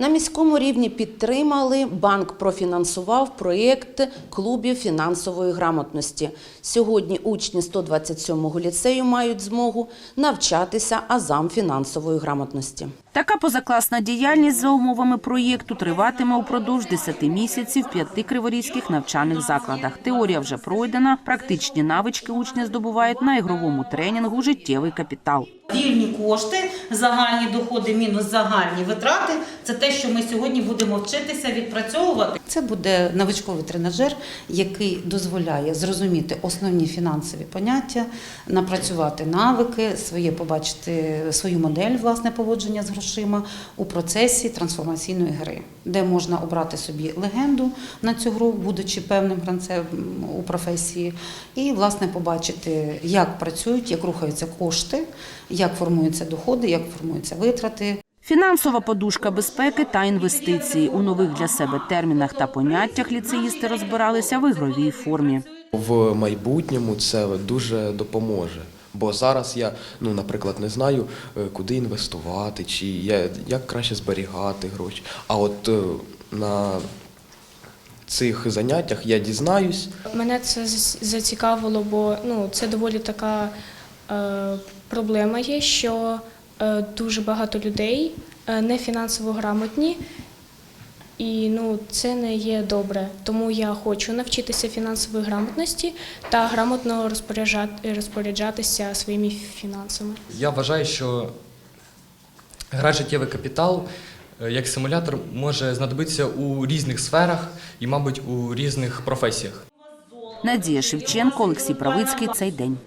На міському рівні підтримали, банк профінансував проєкт клубів фінансової грамотності. Сьогодні учні 127-го ліцею мають змогу навчатися азам фінансової грамотності. Така позакласна діяльність за умовами проєкту триватиме упродовж 10 місяців в п'яти криворізьких навчальних закладах. Теорія вже пройдена, практичні навички учні здобувають на ігровому тренінгу «Життєвий капітал». Вільні кошти, загальні доходи мінус загальні витрати це те, що ми сьогодні будемо вчитися відпрацьовувати. Це буде новичковий тренажер, який дозволяє зрозуміти основні фінансові поняття, напрацювати навики, своє побачити свою модель власне поводження з грошима у процесі трансформаційної гри, де можна обрати собі легенду на цю гру, будучи певним гравцем у професії, і власне побачити, як працюють, як рухаються кошти, як формуються доходи, як формуються витрати. Фінансова подушка безпеки та інвестиції у нових для себе термінах та поняттях ліцеїсти розбиралися в ігровій формі. В майбутньому це дуже допоможе. Бо зараз я, ну, наприклад, не знаю, е, куди інвестувати, чи я, як краще зберігати гроші. А от е, на цих заняттях я дізнаюсь, Мене це зацікавило, бо ну, це доволі така е, проблема є, що дуже багато людей е, не фінансово грамотні, і ну, це не є добре. Тому я хочу навчитися фінансової грамотності та грамотно розпоряджати, розпоряджатися своїми фінансами. Я вважаю, що гра життєвий капітал е, як симулятор може знадобитися у різних сферах і, мабуть, у різних професіях. Надія Шевченко, Олексій Правицький. Цей день.